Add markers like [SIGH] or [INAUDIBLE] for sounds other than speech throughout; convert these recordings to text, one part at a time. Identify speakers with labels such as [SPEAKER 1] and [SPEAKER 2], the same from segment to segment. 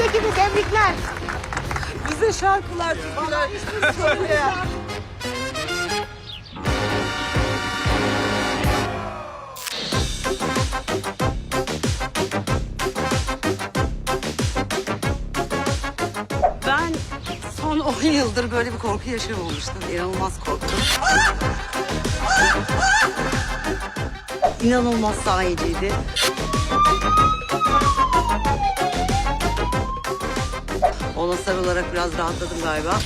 [SPEAKER 1] ekibi tebrikler.
[SPEAKER 2] Bize şarkılar türküler söyle. Ben son 10 yıldır böyle bir korku yaşamamıştım. İnanılmaz korktum. İnanılmaz sahiciydi. Ona sarılarak biraz rahatladım galiba.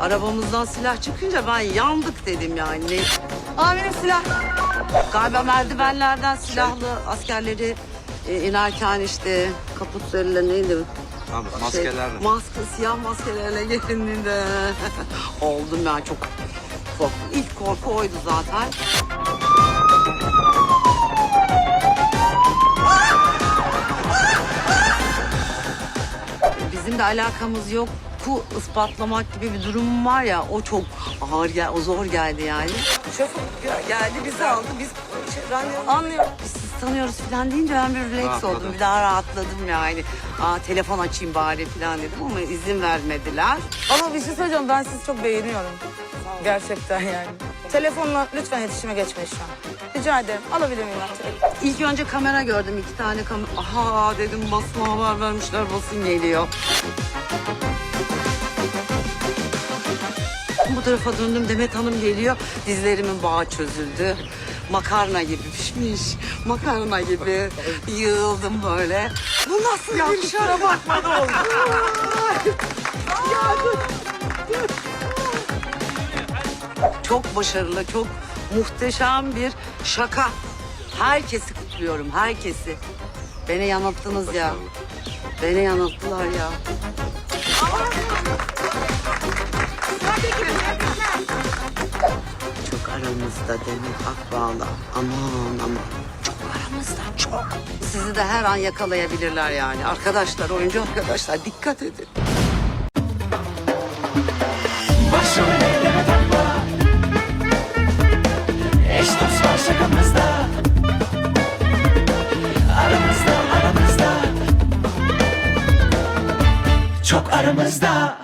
[SPEAKER 2] Arabamızdan silah çıkınca ben yandık dedim yani. Amirim silah. Galiba merdivenlerden silahlı askerleri e, inerken işte kaputlarıyla neydi?
[SPEAKER 3] Tamam,
[SPEAKER 2] Şey,
[SPEAKER 3] maskelerle.
[SPEAKER 2] maske, siyah maskelerle gelindiğinde [LAUGHS] oldum ben çok korktum. İlk korku oydu zaten. De alakamız yok. Ku ispatlamak gibi bir durum var ya o çok ağır gel o zor geldi yani. Şoför gel- geldi bizi aldı biz şey, ben anlıyorum. Biz sizi tanıyoruz falan deyince ben bir relax
[SPEAKER 3] Rahatladın.
[SPEAKER 2] oldum. Bir daha rahatladım yani. Aa telefon açayım bari falan dedim ama izin vermediler.
[SPEAKER 4] Ama bir şey söyleyeceğim ben sizi çok beğeniyorum. Gerçekten yani. Telefonla lütfen iletişime geçmeyin şu an. Rica ederim. Alabilir miyim telefonu?
[SPEAKER 2] İlk önce kamera gördüm iki tane kamera. Aha dedim basına haber vermişler basın geliyor. Bu tarafa döndüm Demet Hanım geliyor. Dizlerimin bağı çözüldü. Makarna gibi pişmiş. Makarna gibi yığıldım böyle. Bu nasıl [LAUGHS] bir şöyle bakma ne oldu? [LAUGHS] Çok başarılı, çok muhteşem bir şaka. Herkesi kutluyorum, herkesi. Beni yanılttınız ya. Beni yanılttılar ya. Çok aramızda Demet Akbağ'la. Aman aman. Çok aramızda çok. Sizi de her an yakalayabilirler yani. Arkadaşlar, oyuncu arkadaşlar dikkat edin.
[SPEAKER 5] Şakamızda Aramızda aramızda. Çok aramızda